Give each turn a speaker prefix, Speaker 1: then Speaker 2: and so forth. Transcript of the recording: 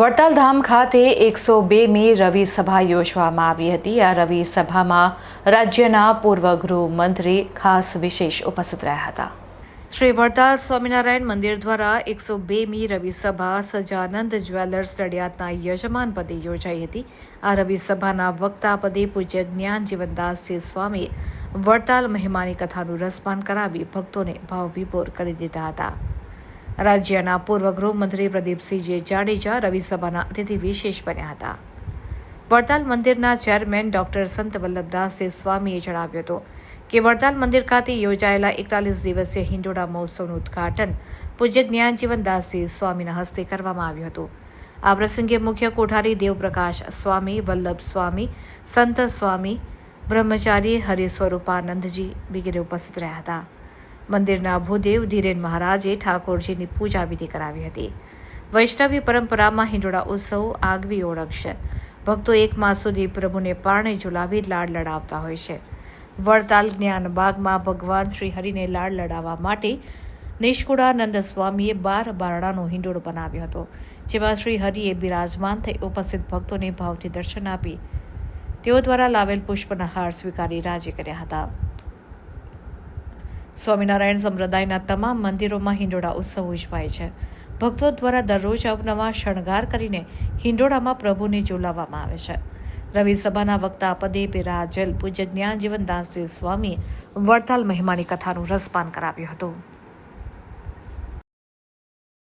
Speaker 1: વડતાલ ધામ ખાતે એકસો બેમી રવિ સભા યોજવામાં આવી હતી. આ રવિ સભામાં રાજ્યના પૂર્વ ગૃહમંત્રી ખાસ વિશેષ ઉપસ્થિત રહ્યા હતા. શ્રી વડતાલ સ્વામિનારાયણ મંદિર દ્વારા એકસો બેમી રવિ સભા સજાનંદ જ્વેલર્સ નડિયાદના યજમાન પદે યોજાઈ હતી. આ રવિ સભાના વક્તા પદે પૂજ્ય જ્ઞાન જીવનદાસજી સ્વામી વડતાલ મહેમાની કથાનું રસપાન કરાવી ભક્તોને ભાવવિભોર કરી દીધા હતા. રાજ્યના પૂર્વ ગૃહમંત્રી પ્રદીપસિંહજી જાડેજા રવિસભાના અતિથિ વિશેષ બન્યા હતા. વડતાલ મંદિરના ચેરમેન ડોક્ટર સંત વલ્લભદાસજી સ્વામીએ જણાવ્યું હતું કે વડતાલ મંદિર ખાતે યોજાયેલા એકતાલીસ દિવસીય હિંડોળા મહોત્સવનું ઉદ્ઘાટન પૂજ્ય જ્ઞાનજીવનદાસજી સ્વામીના હસ્તે કરવામાં આવ્યું હતું. આ પ્રસંગે મુખ્ય કોઠારી દેવપ્રકાશ સ્વામી, વલ્લભ સ્વામી, સંત સ્વામી, બ્રહ્મચારી હરિસ્વરૂપાનંદજી વગેરે ઉપસ્થિત રહ્યા હતા. મંદિરના ભૂદેવ ધીરેન મહારાજે ઠાકોરજીની પૂજા વિધિ કરાવી હતી. વૈષ્ણવી પરંપરામાં હિંડોળા ઉત્સવ આગવી ઓળખ છે ભક્તો એક માસ સુધી પ્રભુને પારણે ઝુલાવી લાડ લડાવતા હોય છે. વડતાલ જ્ઞાન બાગમાં ભગવાન શ્રી હરિને લાડ લડાવવા માટે નિષ્કુળાનંદ સ્વામીએ બાર બારણાનો હિંડોળો બનાવ્યો હતો, જેમાં શ્રી હરિએ બિરાજમાન થઈ ઉપસ્થિત ભક્તોને ભાવથી દર્શન આપી તેઓ દ્વારા લાવેલ પુષ્પના હાર સ્વીકારી રાજી કર્યા હતા. સ્વામિનારાયણ સંપ્રદાયના તમામ મંદિરોમાં હિંડોળા ઉત્સવ ઉજવાય છે. ભક્તો દ્વારા દરરોજ અવનવા શણગાર કરીને હિંડોળામાં પ્રભુને ઝુલાવવામાં આવે છે. રવિ સભાના વક્તા પદે બિરાજલ પૂજ્ય જ્ઞાન જીવનદાસજી સ્વામી વડતાલ મહિમાની કથાનું રસપાન કરાવ્યું હતું.